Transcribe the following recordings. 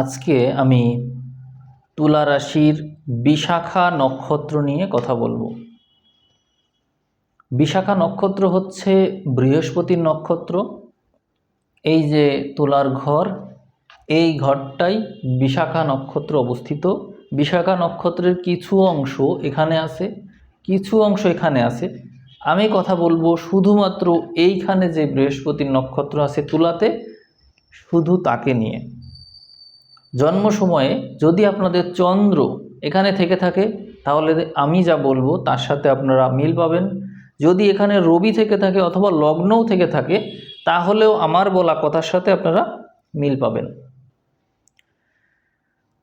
আজকে আমি তুলা রাশির বিশাখা নক্ষত্র নিয়ে কথা বলব। বিশাখা নক্ষত্র হচ্ছে বৃহস্পতির নক্ষত্র। এই যে তুলার ঘর, এই ঘরটাই বিশাখা নক্ষত্র অবস্থিত। বিশাখা নক্ষত্রের কিছু অংশ এখানে আছে, কিছু অংশ এখানে আছে। আমি কথা বলব শুধুমাত্র এইখানে যে বৃহস্পতির নক্ষত্র আছে তুলাতে, শুধু তাকে নিয়ে। জন্ম সময়ে যদি আপনাদের চন্দ্র এখানে থেকে থাকে, তাহলে আমি যা বলব তার সাথে আপনারা মিল পাবেন। যদি এখানে রবি থেকে থাকে অথবা লগ্নও থেকে থাকে, তাহলেও আমার বলা কথার সাথে আপনারা মিল পাবেন।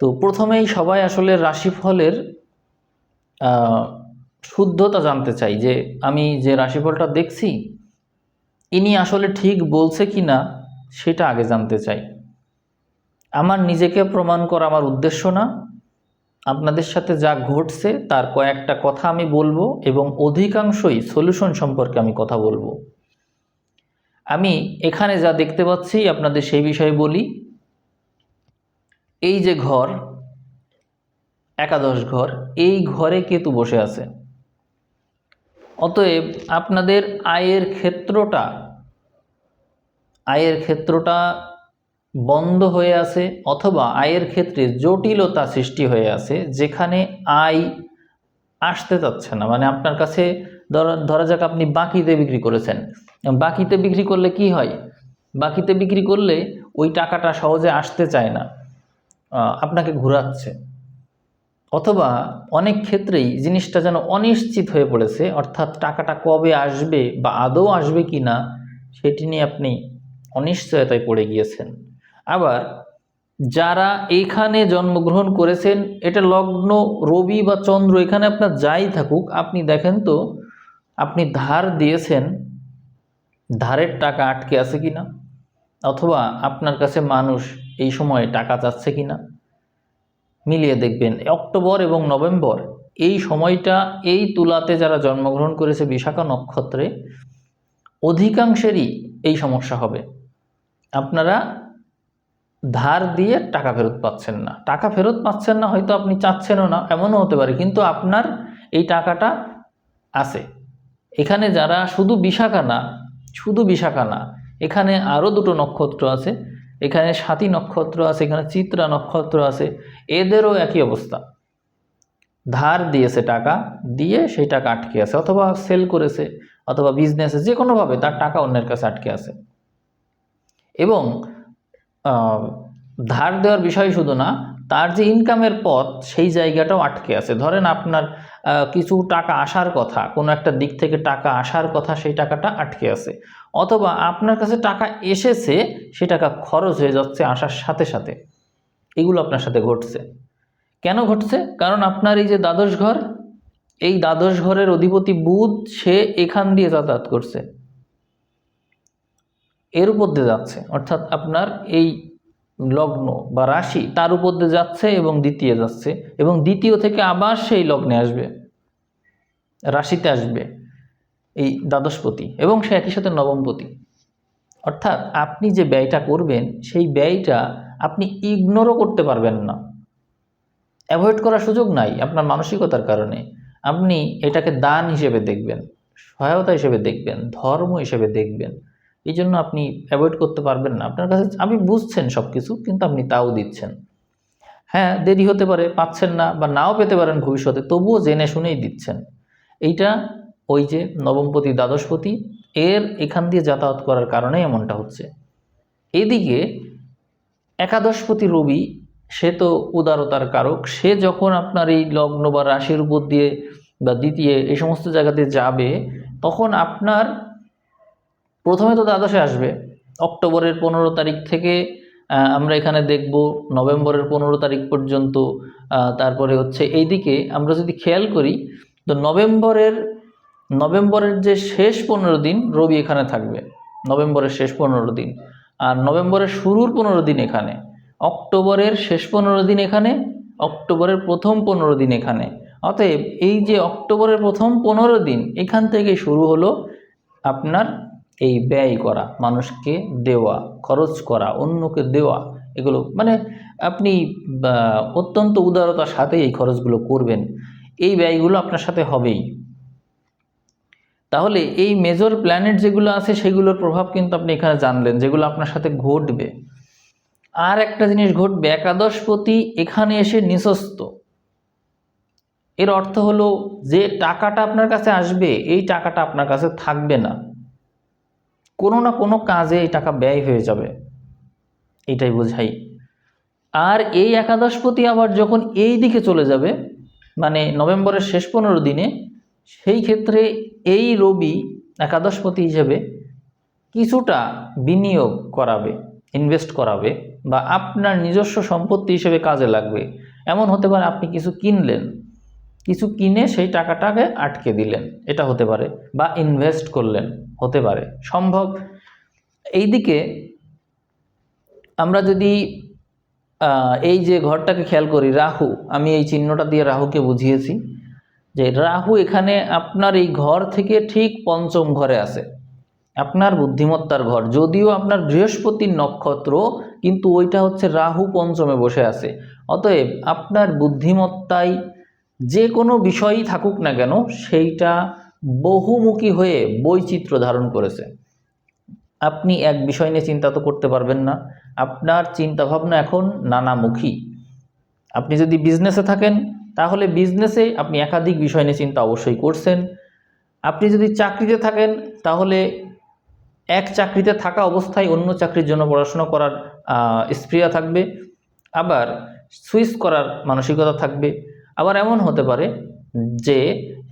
তো প্রথমেই সবাই আসলে রাশিফলের শুদ্ধতা জানতে চাই যে আমি যে রাশিফলটা দেখছি, ইনি আসলে ঠিক বলছে কি না সেটা আগে জানতে চাই। আমার নিজেকে প্রমাণ করা আমার উদ্দেশ্য না। আপনাদের সাথে যা ঘটছে তার কয়েকটা কথা আমি বলব এবং অধিকাংশই সলিউশন সম্পর্কে আমি কথা বলব। আমি এখানে যা দেখতে পাচ্ছি, আপনাদের সেই বিষয়ে বলি। এই যে ঘর, একাদশ ঘর, এই ঘরে কেতু বসে আছে। অতএব আপনাদের আয়ের ক্ষেত্রটা আয়ের ক্ষেত্রটা বন্ধ হয়ে আছে অথবা আয়ের ক্ষেত্রে জটিলতা সৃষ্টি হয়ে আছে, যেখানে আয় আসতে চাচ্ছে না। মানে আপনার কাছে ধরা যাক আপনি বাকিতে বিক্রি করেছেন। বাকিতে বিক্রি করলে কি হয়? বাকিতে বিক্রি করলে ওই টাকাটা সহজে আসতে চায় না। আপনাকে ঘোরাচ্ছে। অথবা অনেক ক্ষেত্রেই জিনিসটা যেন অনিশ্চিত হয়ে পড়েছে, অর্থাৎ টাকাটা কবে আসবে বা আদৌ আসবে কি না সেটি নিয়ে আপনি অনিশ্চয়তায় পড়ে গিয়েছেন। আবার যারা এইখানে জন্মগ্রহণ করেছেন, এটা লগ্ন, রবি বা চন্দ্র, এখানে আপনার যাই থাকুক, আপনি দেখেন তো, আপনি ধার দিয়েছেন, ধারের টাকা আটকে আছে কি না অথবা আপনার কাছে মানুষ এই সময়ে টাকা চাচ্ছে কি না মিলিয়ে দেখবেন, অক্টোবর এবং নভেম্বর, এই সময়টা, এই তুলাতে যারা জন্মগ্রহণ করেছে বিশাখা নক্ষত্রে, অধিকাংশেরই এই সমস্যা হবে। আপনারা ধার দিয়ে টাকা ফেরত পাচ্ছেন না। টাকা ফেরত পাচ্ছেন না, হয়তো আপনি চাচ্ছেনও না, এমনও হতে পারে, কিন্তু আপনার এই টাকাটা আছে। এখানে যারা শুধু বিশাখা না শুধু বিশাখা না এখানে আরও দুটো নক্ষত্র আছে, এখানে সাতী নক্ষত্র আছে, এখানে চিত্রা নক্ষত্র আছে, এদেরও একই অবস্থা। ধার দিয়েছে টাকা, দিয়ে সেই টাকা আটকে আছে, অথবা সেল করেছে, অথবা বিজনেসে যে কোনোভাবে তার টাকা অন্যের কাছে আটকে আছে। এবং ধার দেওয়ার বিষয় শুধু না, তার যে ইনকামের পথ, সেই জায়গাটাও আটকে আছে। ধরেন আপনার কিছু টাকা আসার কথা, কোনো একটা দিক থেকে টাকা আসার কথা, সেই টাকাটা আটকে আছে। অথবা আপনার কাছে টাকা এসেছে, সে টাকা খরচ হয়ে যাচ্ছে আসার সাথে সাথে। এগুলো আপনার সাথে ঘটছে। কেন ঘটছে? কারণ আপনার এই যে দ্বাদশ ঘর, এই দ্বাদশ ঘরের অধিপতি বুধ, সে এখান দিয়ে যাতায়াত করছে। এর উপর দিয়ে যাচ্ছে। অর্থাৎ আপনার এই লগ্ন বা রাশি তার উপর দিয়ে যাচ্ছে এবং দ্বিতীয় যাচ্ছে এবং দ্বিতীয় থেকে আবার সেই লগ্নে আসবে, রাশিতে আসবে এই দ্বাদশপতি এবং সে একই সাথে নবমপতি। অর্থাৎ আপনি যে ব্যয়টা করবেন, সেই ব্যয়টা আপনি ইগনোরও করতে পারবেন না। অ্যাভয়েড করার সুযোগ নাই আপনার মানসিকতার কারণে। আপনি এটাকে দান হিসেবে দেখবেন, সহায়তা হিসেবে দেখবেন, ধর্ম হিসেবে দেখবেন। এই জন্য আপনি অ্যাভয়েড করতে পারবেন না। আপনার কাছে আপনি বুঝছেন সব কিছু কিন্তু আপনি তাও দিচ্ছেন। হ্যাঁ দেরি হতে পারে, পাচ্ছেন না বা নাও পেতে পারেন ভবিষ্যতে, তবুও জেনে শুনেই দিচ্ছেন। এইটা ওই যে নবমপতি, দ্বাদশপতি, এর এখান দিয়ে যাতায়াত করার কারণে এমনটা হচ্ছে। এদিকে একাদশপতি রবি, সে তো উদারতার কারক, সে যখন আপনার এই লগ্ন বা রাশির উপর দিয়ে বা দ্বিতীয় এই সমস্ত জায়গাতে যাবে, তখন আপনার প্রথমে তো দ্বাদশে আসবে। অক্টোবরের পনেরো তারিখ থেকে আমরা এখানে দেখব নভেম্বরের পনেরো তারিখ পর্যন্ত তারপরে হচ্ছে এইদিকে। আমরা যদি খেয়াল করি, তো নভেম্বরের নভেম্বরের যে শেষ পনেরো দিন, রবি এখানে থাকবে। নভেম্বরের শেষ পনেরো দিন। আর নভেম্বরের শুরুর পনেরো দিন এখানে। অক্টোবরের শেষ পনেরো দিন এখানে, অক্টোবরের প্রথম পনেরো দিন এখানে। অতএব এই যে অক্টোবরের প্রথম পনেরো দিন, এখান থেকে শুরু হলো আপনার এই ব্যয় করা, মানুষকে দেওয়া, খরচ করা, অন্যকে দেওয়া, এগুলো মানে আপনি অত্যন্ত উদারতার সাথে এই খরচগুলো করবেন। এই ব্যয়গুলো আপনার সাথে হবেই। তাহলে এই মেজর প্ল্যানেট যেগুলো আছে, সেগুলোর প্রভাব কিন্তু আপনি এখানে জানলেন, যেগুলো আপনার সাথে ঘটবে। আর একটা জিনিস ঘটবে, একাদশপতি এখানে এসে নিঃস্ত। এর অর্থ হলো, যে টাকাটা আপনার কাছে আসবে, এই টাকাটা আপনার কাছে থাকবে না। কোনো না কোনো কাজে এই টাকা ব্যয় হয়ে যাবে। এটাই বোঝাই। আর এই একাদশপতি আবার যখন এই দিকে চলে যাবে মানে নভেম্বরের শেষ পনেরো দিনে, সেই ক্ষেত্রে এই রবি একাদশপতি হিসেবে কিছুটা বিনিয়োগ করাবে ইনভেস্ট করাবে বা আপনার নিজস্ব সম্পত্তি হিসেবে কাজে লাগবে। এমন হতে পারে আপনি কিছু কিনলেন, কিছু কিনে সেই টাকাটাকে আটকে দিলেন, এটা হতে পারে, বা ইনভেস্ট করলেন। হতে পারে। সম্ভব। এইদিকে আমরা যদি এই যে ঘরটাকে খেয়াল করি, রাহু, আমি এই চিহ্নটা দিয়ে রাহুকে বুঝিয়েছি যে রাহু এখানে আপনার এই ঘর থেকে ঠিক পঞ্চম ঘরে আছে। আপনার বুদ্ধিমত্তার ঘর, যদিও আপনার বৃহস্পতির নক্ষত্র, কিন্তু ওইটা হচ্ছে রাহু পঞ্চমে বসে আছে। অতএব আপনার বুদ্ধিমত্তায় যে কোনো বিষয়ই থাকুক না কেন, সেইটা বহুমুখী হয়ে বৈচিত্র্য ধারণ করেছে। আপনি এক বিষয় নিয়ে চিন্তা তো করতে পারবেন না। আপনার চিন্তাভাবনা এখন নানামুখী। আপনি যদি বিজনেসে থাকেন, তাহলে বিজনেসে আপনি একাধিক বিষয় নিয়ে চিন্তা অবশ্যই করছেন। আপনি যদি চাকরিতে থাকেন, তাহলে এক চাকরিতে থাকা অবস্থায় অন্য চাকরির জন্য পড়াশোনা করার স্পৃহা থাকবে। আবার সুইচ করার মানসিকতা থাকবে। আবার এমন হতে পারে যে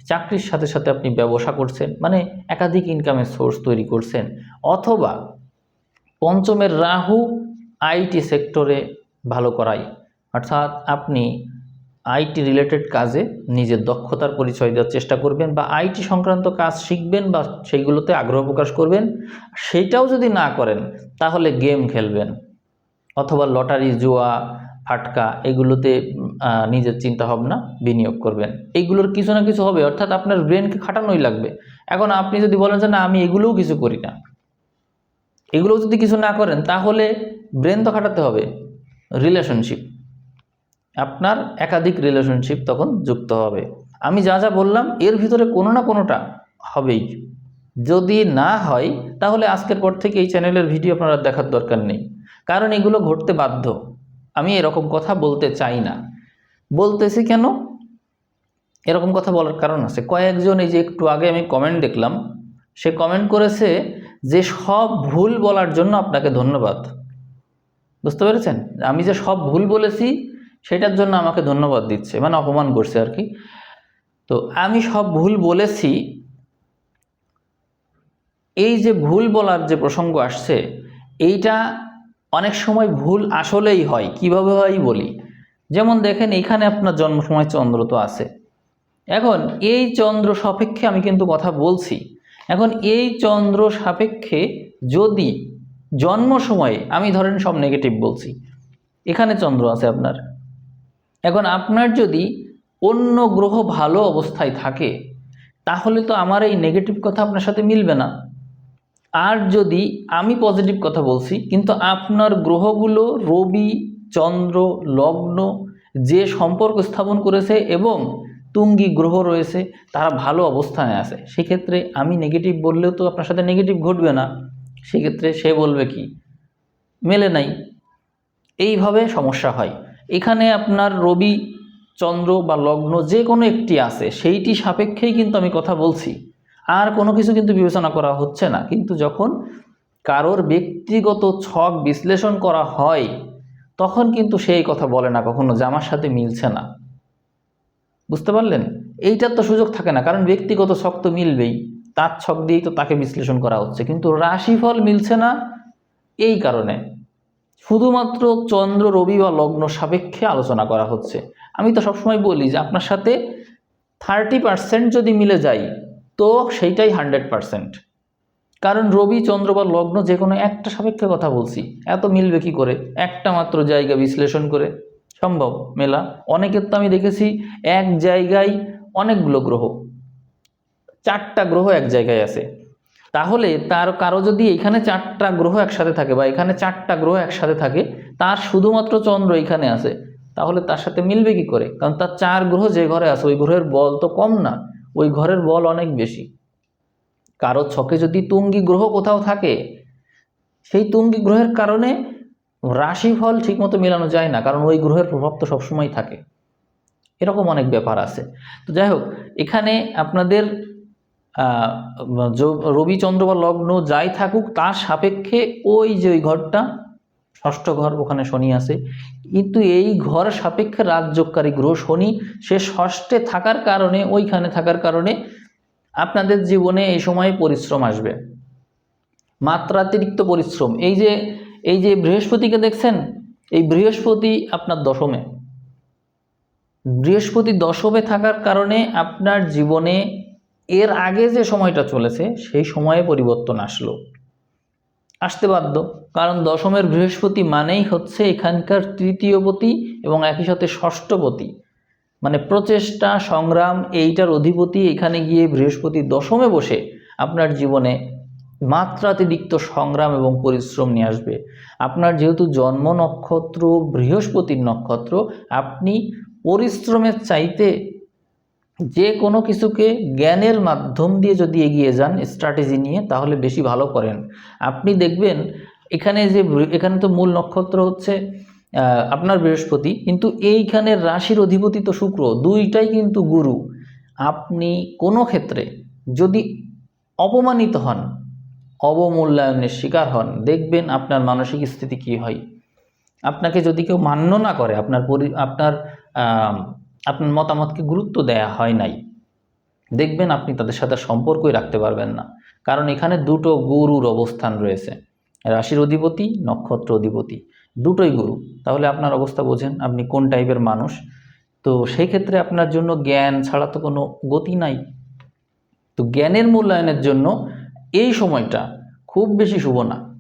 চাকরির সাথে সাথে আপনি ব্যবসা করছেন মানে একাধিক ইনকামের সোর্স তৈরি করছেন, অথবা পঞ্চমের রাহু আইটি সেক্টরে ভালো করাই অর্থাৎ আপনি আইটি রিলেটেড কাজে নিজের দক্ষতার পরিচয় দেওয়ার চেষ্টা করবেন বা আইটি সংক্রান্ত কাজ শিখবেন বা সেইগুলোতে আগ্রহ প্রকাশ করবেন। সেইটাও যদি না করেন, তাহলে গেম খেলবেন, অথবা লটারি জুয়া ফাটকা এগুলোতে নিজের চিন্তাভাবনা বিনিয়োগ করবেন। এইগুলোর কিছু না কিছু হবে, অর্থাৎ আপনার ব্রেনকে খাটানোই লাগবে। এখন আপনি যদি বলেন যে, না, আমি এগুলোও কিছু করি না। এগুলো যদি কিছু না করেন, তাহলে ব্রেন তো খাটাতে হবে। রিলেশনশিপ। আপনার একাধিক রিলেশনশিপ তখন যুক্ত হবে। আমি যা যা বললাম, এর ভিতরে কোনো না কোনোটা হবেই। যদি না হয়, তাহলে আজকের পর থেকে এই চ্যানেলের ভিডিও আপনারা দেখার দরকার নেই। কারণ এগুলো ঘটতে বাধ্য। আমি এরকম কথা বলতে চাই না। বলতেছি কেন? এরকম কথা বলার কারণ আছে। কয়েকজন এই যে একটু আগে আমি কমেন্ট দেখলাম, সে কমেন্ট করেছে যে সব ভুল বলার জন্য আপনাকে ধন্যবাদ। বুঝতে পেরেছেন? আমি যে সব ভুল বলেছি, সেটার জন্য আমাকে ধন্যবাদ দিচ্ছে মানে অপমান করছে আর কি। তো আমি সব ভুল বলেছি, এই যে ভুল বলার যে প্রসঙ্গ আসছে, এইটা অনেক সময় ভুল আসলেই হয়, কীভাবে হয় বলি? যেমন দেখেন, এখানে আপনার জন্ম সময় চন্দ্র তো আছে। এখন এই চন্দ্র সাপেক্ষে আমি কিন্তু কথা বলছি। এখন এই চন্দ্র সাপেক্ষে যদি জন্ম সময়ে আমি ধরেন সব নেগেটিভ বলছি, এখানে চন্দ্র আছে আপনার। এখন আপনার যদি অন্য গ্রহ ভালো অবস্থায় থাকে, তাহলে তো আমার এই নেগেটিভ কথা আপনার সাথে মিলবে না। আর যদি আমি পজিটিভ কথা বলছি, কিন্তু আপনার গ্রহগুলো রবি, চন্দ্র, লগ্ন যে সম্পর্ক স্থাপন করেছে এবং তুঙ্গি গ্রহ রয়েছে, তারা ভালো অবস্থানে আছে। সেক্ষেত্রে আমি নেগেটিভ বললেও তো আপনার সাথে নেগেটিভ ঘটবে না। সেক্ষেত্রে সে বলবে কি? মেলে নাই। এইভাবে সমস্যা হয়। এখানে আপনার রবি, চন্দ্র বা লগ্ন যে কোনো একটি আছে, সেইটি সাপেক্ষেই কিন্তু আমি কথা বলছি। আর কোনো কিছু কিন্তু বিবেচনা করা হচ্ছে না। কিন্তু যখন কারোর ব্যক্তিগত ছক বিশ্লেষণ করা হয়, তখন কিন্তু সেই কথা বলে না, কখনো যে আমার সাথে মিলছে না। বুঝতে পারলেন? এইটার তো সুযোগ থাকে না, কারণ ব্যক্তিগত ছক তো মিলবেই। তার ছক দিয়েই তো তাকে বিশ্লেষণ করা হচ্ছে। কিন্তু রাশিফল মিলছে না এই কারণে। শুধুমাত্র চন্দ্র, রবি বা লগ্ন সাপেক্ষে আলোচনা করা হচ্ছে। আমি তো সবসময় বলি যে আপনার সাথে থার্টি পার্সেন্ট যদি মিলে যায় তো সেইটাই হান্ড্রেড পার্সেন্ট। কারণ রবি, চন্দ্র বা লগ্ন যে কোনো একটা সাপেক্ষে কথা বলছি। এত মিলবে কি করে? একটা মাত্র জায়গা বিশ্লেষণ করে। সম্ভব, মেলা। অনেকের তো আমি দেখেছি এক জায়গায় অনেকগুলো গ্রহ। চারটা গ্রহ এক জায়গায় আছে। তাহলে তার কারও যদি এখানে চারটা গ্রহ একসাথে থাকে বা এখানে চারটা গ্রহ একসাথে থাকে, তার শুধুমাত্র চন্দ্র এখানে আছে, তাহলে তার সাথে মিলবে কি করে? কারণ তার চার গ্রহ যে ঘরে আছে, ওই গ্রহের বল তো কম না। ওই ঘরের বল অনেক বেশি। কারও ছকে যদি তুঙ্গি গ্রহ কোথাও থাকে সেই তুঙ্গি গ্রহের কারণে রাশিফল ঠিকমতো মেলানো যায় না কারণ ওই গ্রহের প্রভাব তো সবসময় থাকে। এরকম অনেক ব্যাপার আছে। তো যাই হোক এখানে আপনাদের আহ, য- রবি চন্দ্র বা লগ্ন যাই থাকুক তার সাপেক্ষে ওই যে ওই ঘরটা ষষ্ঠ ঘর ওখানে শনি আছে। কিন্তু এই ঘর সাপেক্ষে রাজযোগকারী গ্রহ শনি, সে ষষ্ঠে থাকার কারণে, ওইখানে থাকার কারণে আপনাদের জীবনে এই সময় পরিশ্রম আসবে। মাত্রাতিরিক্ত পরিশ্রম। এই যে এই যে বৃহস্পতিকে দেখছেন, এই বৃহস্পতি আপনার দশমে। বৃহস্পতি দশমে থাকার কারণে আপনার জীবনে এর আগে যে সময়টা চলেছে, সেই সময়ে পরিবর্তন আসলো। আসতে বাধ্য। কারণ দশমের বৃহস্পতি মানেই হচ্ছে এখানকার তৃতীয়পতি এবং একই সাথে ষষ্ঠপতি। মানে প্রচেষ্টা, সংগ্রাম, এইটার অধিপতি এখানে গিয়ে বৃহস্পতি দশমে বসে আপনার জীবনে মাত্রাতিরিক্ত সংগ্রাম এবং পরিশ্রম নিয়ে আসবে। আপনার যেহেতু জন্ম নক্ষত্র, বৃহস্পতির নক্ষত্র, আপনি পরিশ্রমের চাইতে যে কোনো কিছুকে জ্ঞানের মাধ্যম দিয়ে যদি এগিয়ে যান স্ট্র্যাটেজি নিয়ে, তাহলে বেশি ভালো করেন। আপনি দেখবেন এখানে যে এখানে তো মূল নক্ষত্র হচ্ছে আপনার বৃহস্পতি, কিন্তু এইখানের রাশির অধিপতি তো শুক্র, দুইটাই কিন্তু গুরু। আপনি কোনো ক্ষেত্রে যদি অপমানিত হন, অবমূল্যায়নের শিকার হন, দেখবেন আপনার মানসিক স্থিতি কী হয়। আপনাকে যদি কেউ মান্য না করে, আপনার পরি, আপনার আপনার মতামতকে গুরুত্ব দেয়া হয় নাই। দেখবেন আপনি তাদের সাথে সম্পর্কই রাখতে পারবেন না। কারণ এখানে দুটো গুরুর অবস্থান রয়েছে। রাশির অধিপতি, নক্ষত্র অধিপতি, দুটোই গুরু। তাহলে আপনার অবস্থা বোঝেন, আপনি কোন টাইপের মানুষ? তো সেই ক্ষেত্রে আপনার জন্য জ্ঞান ছাড়া তো কোনো গতি নাই। তো জ্ঞানের মূল্যায়নের জন্য এই সময়টা খুব বেশি শুভ না।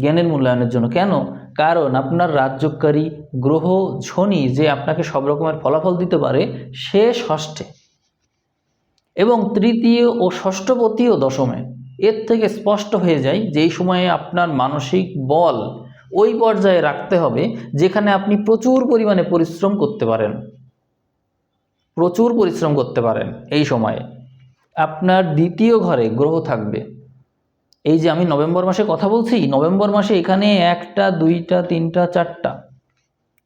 জ্ঞানের মূল্যায়নের জন্য। কেন? কারণ আপনার রাজ্যকারী গ্রহ শনি যে আপনাকে সব রকমের ফলাফল দিতে পারে, সে ষষ্ঠে। এবং তৃতীয় ও ষষ্ঠপতিও দশমে। এর থেকে স্পষ্ট হয়ে যায় যে এই সময়ে আপনার মানসিক বল ওই পর্যায়ে রাখতে হবে যেখানে আপনি প্রচুর পরিমাণে পরিশ্রম করতে পারেন। প্রচুর পরিশ্রম করতে পারেন এই সময়ে। আপনার দ্বিতীয় ঘরে গ্রহ থাকবে। এই যে আমি নভেম্বর মাসে কথা বলছি, নভেম্বর মাসে এখানে একটা, দুইটা, তিনটা, চারটা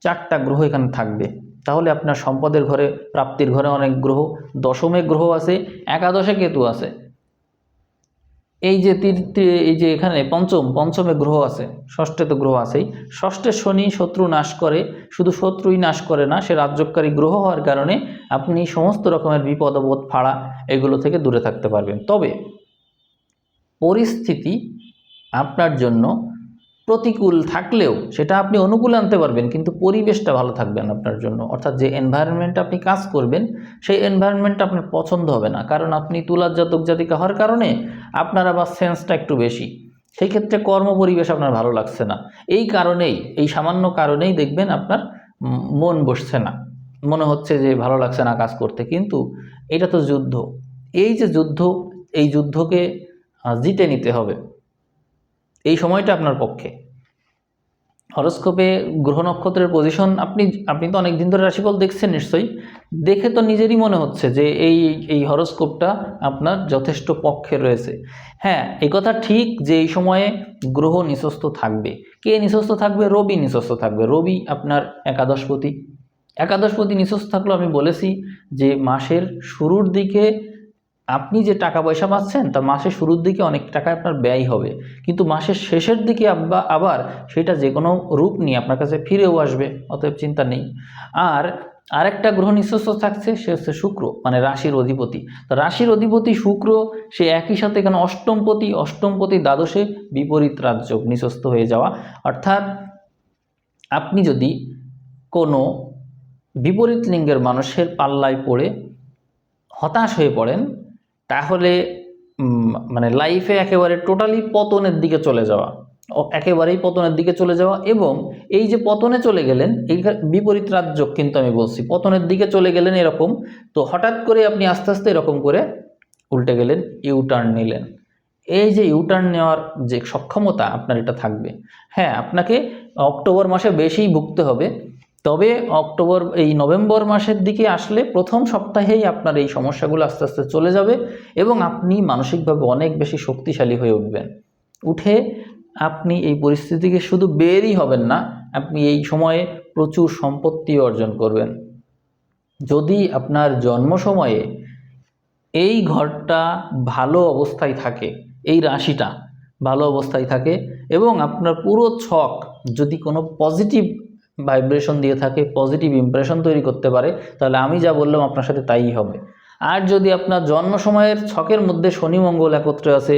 চারটা গ্রহ এখানে থাকবে। তাহলে আপনার সম্পদের ঘরে, প্রাপ্তির ঘরে অনেক গ্রহ, দশমে গ্রহ আছে, একাদশে কেতু আছে। এই যে তীর, তীর- এই যে এখানে পঞ্চম, পঞ্চমে গ্রহ আছে, ষষ্ঠে তো গ্রহ আছেই। ষষ্ঠে শনি শত্রু নাশ করে, শুধু শত্রুই নাশ করে না, সে রাজ্যকারী গ্রহ হওয়ার কারণে আপনি সমস্ত রকমের বিপদ আপদ ফাড়া এগুলো থেকে দূরে থাকতে পারবেন। তবে পরিস্থিতি আপনার জন্য প্রতিকূল থাকলেও সেটা আপনি অনুকূল আনতে পারবেন, কিন্তু পরিবেশটা ভালো থাকবে না আপনার জন্য। অর্থাৎ যে এনভায়রনমেন্টে আপনি কাজ করবেন, সেই এনভায়রনমেন্টটা আপনার পছন্দ হবে না। কারণ আপনি তুলার জাতক জাতিকা হওয়ার কারণে আপনার আবার সেন্সটা একটু বেশি। সেই ক্ষেত্রে কর্ম পরিবেশ আপনার ভালো লাগছে না। এই কারণেই, এই সামান্য কারণেই দেখবেন আপনার মন বসছে না। মনে হচ্ছে যে ভালো লাগছে না কাজ করতে, কিন্তু এটা তো যুদ্ধ। এই যে যুদ্ধ, এই যুদ্ধকে জিতে নিতে হবে। এই সময়টা আপনার পক্ষে। হরস্কোপে গ্রহ নক্ষত্রের পজিশন আপনি আপনি তো অনেক দিন ধরে রাশিফল দেখছেন নিশ্চয়ই। দেখে তো নিজেরই মনে হচ্ছে যে এই এই হরস্কোপটা আপনার যথেষ্ট পক্ষে রয়েছে। হ্যাঁ এই কথা ঠিক যে এই সময়ে গ্রহ নিঃস্বস্ত থাকবে। কে নিঃস্বস্ত থাকবে? রবি নিঃস্বস্ত থাকবে। রবি আপনার একাদশপতি। একাদশপতি নিঃস্বস্ত থাকলেও আমি বলেছি যে মাসের শুরুর দিকে আপনি যে টাকা পয়সা পাচ্ছেন, তা মাসের শুরুর দিকে অনেক টাকা আপনার ব্যয় হবে। কিন্তু মাসের শেষের দিকে আবার সেটা যে কোনো রূপ নিয়ে আপনার কাছে ফিরেও আসবে, অতএব চিন্তা নেই। আর আরেকটা গ্রহ নিঃস্বস্ত থাকছে, সে হচ্ছে শুক্র মানে রাশির অধিপতি। তো রাশির অধিপতি শুক্র, সে একই সাথে এখানে অষ্টমপতি অষ্টমপতি দ্বাদশে বিপরীত রাজ্য নিঃস্বস্ত হয়ে যাওয়া। অর্থাৎ আপনি যদি কোনো বিপরীত লিঙ্গের মানুষের পাল্লায় পড়ে, হতাশ হয়ে পড়েন তাহলে মানে লাইফে একেবারে টোটালি পতনের দিকে চলে যাওয়া। একেবারেই পতনের দিকে চলে যাওয়া এবং এই যে পতনে চলে গেলেন, এই বিপরীত রাজ্য কিন্তু আমি বলছি, পতনের দিকে চলে গেলেন এরকম। তো হঠাৎ করে আপনি আস্তে আস্তে এরকম করে উল্টে গেলেন ইউ টার্ন নিলেন। এই যে ইউটার্ন নেওয়ার যে সক্ষমতা আপনার এটা থাকবে। হ্যাঁ আপনাকে অক্টোবর মাসে বেশিই ভুগতে হবে। তবে অক্টোবর, এই নভেম্বর মাসের দিকে আসলে প্রথম সপ্তাহেই আপনার এই সমস্যাগুলো আস্তে আস্তে চলে যাবে এবং আপনি মানসিকভাবে অনেক বেশি শক্তিশালী হয়ে উঠবেন। উঠে আপনি এই পরিস্থিতিকে শুধু বেরই হবেন না, আপনি এই সময়ে প্রচুর সম্পত্তি অর্জন করবেন। যদি আপনার জন্ম সময়ে এই ঘরটা ভালো অবস্থায় থাকে, এই রাশিটা ভালো অবস্থায় থাকে এবং আপনার পুরো ছক যদি কোনো পজিটিভ ভাইব্রেশন দিয়ে থাকে পজিটিভ ইমপ্রেশন তৈরি করতে পারে, তাহলে আমি যা বললাম আপনার সাথে তাই হবে। আর যদি আপনার জন্ম সময়ের ছকের মধ্যে শনি মঙ্গল একত্রে আছে,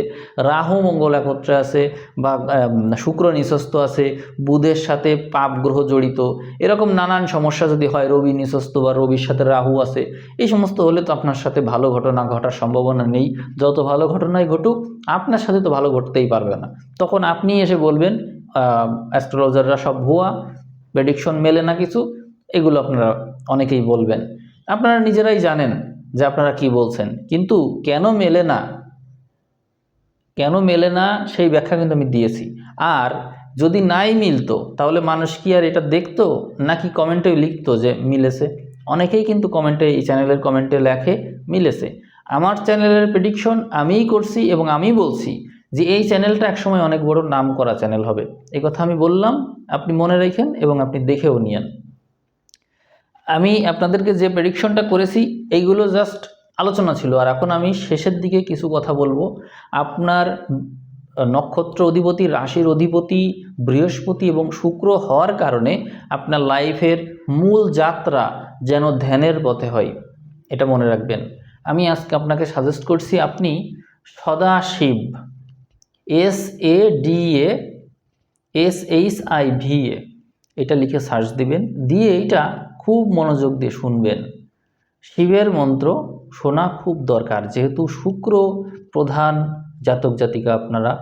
রাহু মঙ্গল একত্রে আছে, বা শুক্র নিঃস্ত আছে, বুধের সাথে পাপ গ্রহ জড়িত, এরকম নানান সমস্যা যদি হয়, রবি নিঃস্ত বা রবির সাথে রাহু আছে, এই সমস্ত হলে তো আপনার সাথে ভালো ঘটনা ঘটার সম্ভাবনা নেই। যত ভালো ঘটনাই ঘটুক, আপনার সাথে তো ভালো ঘটতেই পারবে না। তখন আপনি এসে বলবেন অ্যাস্ট্রোলজাররা সব ভুয়া প্রেডিকশন মেলে না কিছু, এগুলো আপনারা অনেকেই বলবেন। আপনারা নিজেরাই জানেন যে আপনারা কি বলছেন। কিন্তু কেন মেলে না? কেন মেলে না সেই ব্যাখ্যা কিন্তু আমি দিয়েছি। আর যদি নাই মিলতো, তাহলে মানুষ কি আর এটা দেখতো? নাকি কমেন্টে লিখতো যে মিলেছে? অনেকেই কিন্তু কমেন্টে, এই চ্যানেলের কমেন্টে লেখে, মিলেছে। আমার চ্যানেলের প্রেডিকশন আমিই করছি এবং আমি বলছি। যে এই চ্যানেলটা একসময় অনেক বড় নাম করা চ্যানেল হবে। এই কথা আমি বললাম, আপনি মনে রাখেন এবং আপনি দেখেও নিয়েন। আমি আপনাদেরকে যে প্রেডিকশনটা করেছি, এইগুলো জাস্ট আলোচনা ছিল। আর এখন আমি শেষের দিকে কিছু কথা বলব। আপনার নক্ষত্র অধিপতি, রাশির অধিপতি, বৃহস্পতি এবং শুক্র হওয়ার কারণে আপনার লাইফের মূল যাত্রা যেন ধ্যানের পথে হয়, এটা মনে রাখবেন। আমি আজকে আপনাকে সাজেস্ট করছি, আপনি Sadashiv. S A D A S H I V A এটা লিখে সার্চ দিবেন। দিয়ে এইটা খুব মনোযোগ দিয়ে শুনবেন। শিবের মন্ত্র শোনা খুব দরকার। যেহেতু শুক্র প্রধান জাতক জাতিকা আপনারা,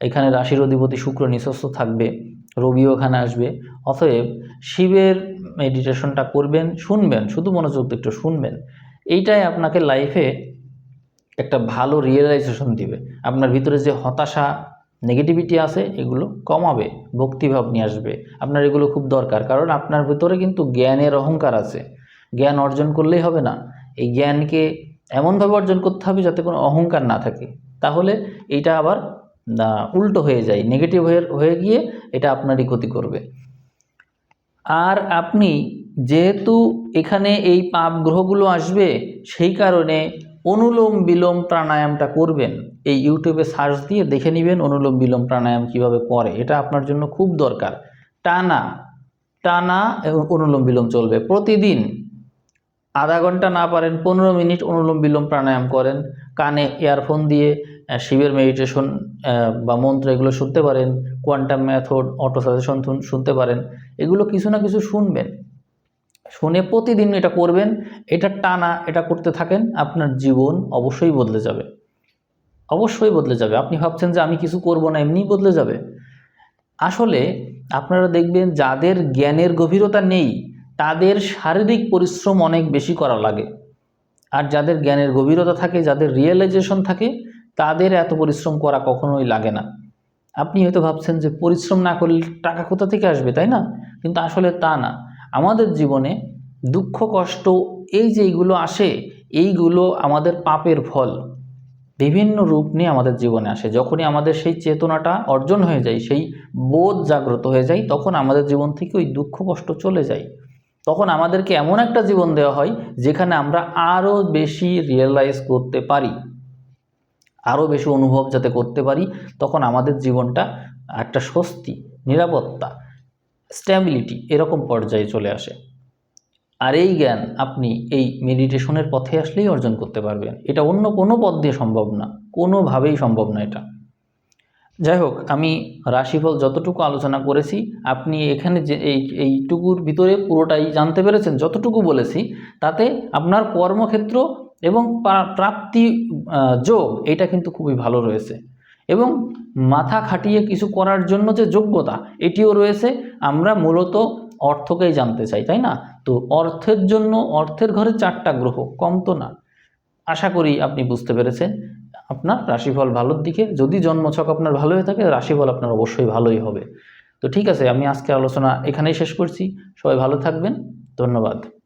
এখানে রাশির অধিপতি শুক্র নিঃস্ব থাকবে, রবিও এখানে আসবে। অতএব শিবের মেডিটেশনটা করবেন, শুনবেন, শুধু মনোযোগ দিয়ে একটু শুনবেন। এইটাই আপনাকে লাইফে একটা ভালো রিয়েলাইজেশন দিবে। আপনার ভিতরে যে হতাশা নেগেটিভিটি আছে, এগুলো কমাবে, ভক্তিভাব নিয়ে আসবে। আপনার এগুলো খুব দরকার, কারণ আপনার ভিতরে কিন্তু জ্ঞানের অহংকার আছে। জ্ঞান অর্জন করলেই হবে না। এই জ্ঞানকে এমনভাবে অর্জন করতে হবে যাতে কোনো অহংকার না থাকে। তাহলে এইটা আবার উল্টো হয়ে যায় নেগেটিভ হয়ে হয়ে গিয়ে এটা আপনারই ক্ষতি করবে। আর আপনি যেহেতু এখানে এই পাপ গ্রহগুলো আসবে, সেই কারণে অনুলোম বিলোম প্রাণায়ামটা করবেন, এই ইউটিউবে সার্চ দিয়ে দেখে নেবেন অনুলোম বিলোম প্রাণায়াম কীভাবে করে, এটা আপনার জন্য খুব দরকার। টানা টানা এবং অনুলোম বিলোম চলবে। প্রতিদিন আধা ঘণ্টা না পারেন, পনেরো মিনিট অনুলোম বিলোম প্রাণায়াম করেন, কানে ইয়ারফোন দিয়ে শিবের মেডিটেশন বা মন্ত্র এগুলো শুনতে পারেন কোয়ান্টাম মেথড অটো সাজেশন শুনতে পারেন, এগুলো কিছু না কিছু শুনবেন। শুনে প্রতিদিন এটা করবেন, এটা টানা এটা করতে থাকেন, আপনার জীবন অবশ্যই বদলে যাবে। অবশ্যই বদলে যাবে। আপনি ভাবছেন যে আমি কিছু করব না, এমনিই বদলে যাবে। আসলে আপনারা দেখবেন যাদের জ্ঞানের গভীরতা নেই, তাদের শারীরিক পরিশ্রম অনেক বেশি করা লাগে। আর যাদের জ্ঞানের গভীরতা থাকে, যাদের রিয়েলাইজেশন থাকে, তাদের এত পরিশ্রম করা কখনোই লাগে না। আপনি হয়তো ভাবছেন যে পরিশ্রম না করলে টাকা কোথা থেকে আসবে, তাই না? কিন্তু আসলে তা না। আমাদের জীবনে দুঃখ, কষ্ট, এই যে এইগুলো আসে, এইগুলো আমাদের পাপের ফল। বিভিন্ন রূপ নিয়ে আমাদের জীবনে আসে। যখনই আমাদের সেই চেতনাটা অর্জন হয়ে যায়, সেই বোধ জাগ্রত হয়ে যায়, তখন আমাদের জীবন থেকে ওই দুঃখ, কষ্ট চলে যায়। তখন আমাদেরকে এমন একটা জীবন দেওয়া হয়, যেখানে আমরা আরও বেশি রিয়েলাইজ করতে পারি। আরও বেশি অনুভব যাতে করতে পারি, তখন আমাদের জীবনটা একটা স্বস্তি, নিরাপত্তা। স্ট্যাবিলিটি এরকম পর্যায়ে চলে আসে। আর এই জ্ঞান আপনি এই মেডিটেশনের পথে আসলেই অর্জন করতে পারবেন। এটা অন্য কোনো পথ দিয়ে সম্ভব না। কোনোভাবেই সম্ভব না এটা। যাই হোক, আমি রাশিফল যতটুকু আলোচনা করেছি, আপনি এখানে যে এই, এইটুকুর ভিতরে পুরোটাই জানতে পেরেছেন, যতটুকু বলেছি, তাতে আপনার কর্মক্ষেত্র এবং প্রাপ্তি যোগ, এটা কিন্তু খুবই ভালো রয়েছে। এবং মাথা খাটিয়ে কিছু করার জন্য যে যোগ্যতা, এটিও রয়েছে। আমরা মূলত অর্থকেই জানতে চাই, তাই না? তো অর্থের জন্য অর্থের ঘরে চারটা গ্রহ, কম তো না। আশা করি আপনি বুঝতে পেরেছেন। আপনার রাশিফল ভালোর দিকে, যদি জন্মছক আপনার ভালো হয়ে থাকে, রাশিফল আপনার অবশ্যই ভালোই হবে। তো ঠিক আছে, আমি আজকে আলোচনা এখানেই শেষ করছি। সবাই ভালো থাকবেন। ধন্যবাদ।